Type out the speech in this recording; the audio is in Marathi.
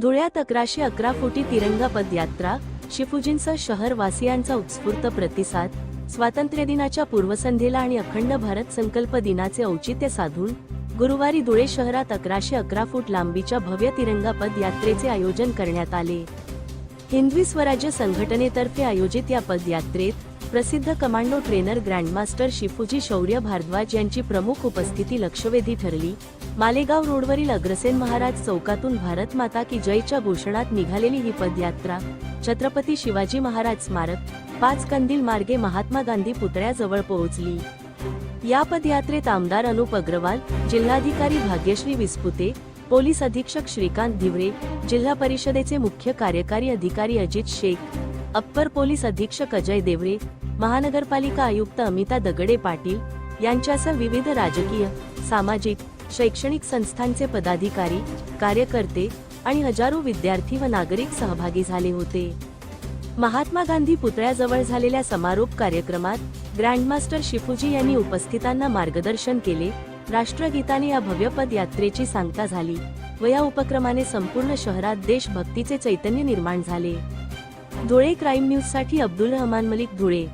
धुळ्यात अकराशे अकरा फुटी तिरंगा पदयात्रा शिफुजींचा शहरवासियांचा उत्स्फूर्त प्रतिसाद स्वातंत्र्य दिनाच्या पूर्वसंध्येला आणि अखंड भारत संकल्प दिनाचे औचित्य साधून गुरुवारी धुळे शहरात अकराशे अकरा फूट लांबीच्या भव्य तिरंगा पदयात्रेचे आयोजन करण्यात आले. हिंदवी स्वराज्य संघटनेतर्फे आयोजित या पदयात्रेत प्रसिद्ध कमांडो ट्रेनर ग्रँडमास्टर शिफुजी शौर्य भारद्वाज यांची प्रमुख उपस्थिती लक्षवेधी ठरली. मालेगाव रोडवरील अग्रसेन महाराज चौकातून भारत माता की जयच्या घोषणात निघालेली ही पदयात्रा छत्रपती शिवाजी महाराज स्मारक पाच कंदील मार्गे महात्मा गांधी पुतळ्याजवळ पोहोचली. या पदयात्रेत आमदार अनुप अग्रवाल जिल्हाधिकारी भाग्यश्री विस्पुते पोलीस अधीक्षक श्रीकांत धिवरे जिल्हा परिषदेचे मुख्य कार्यकारी अधिकारी अजित शेख अप्पर पोलीस अधीक्षक अजय देवरे महानगरपालिका आयुक्त अमिता दगडे पाटील यांच्यासह विविध राजकीय सामाजिक शैक्षणिक संस्थांचे पदाधिकारी कार्यकर्ते आणि हजारो विद्यार्थी व नागरिक सहभागी झाले होते. महात्मा गांधी पुतळ्याजवळ झालेल्या समारोप कार्यक्रमात ग्रँडमास्टर शिफूजी यांनी उपस्थितांना मार्गदर्शन केले. राष्ट्रगीताने या भव्य पदयात्रेची सांगता झाली व या उपक्रमाने संपूर्ण शहरात देशभक्तीचे चैतन्य निर्माण झाले. धुळे क्राईम न्यूजसाठी अब्दुल रहमान मलिक धुळे.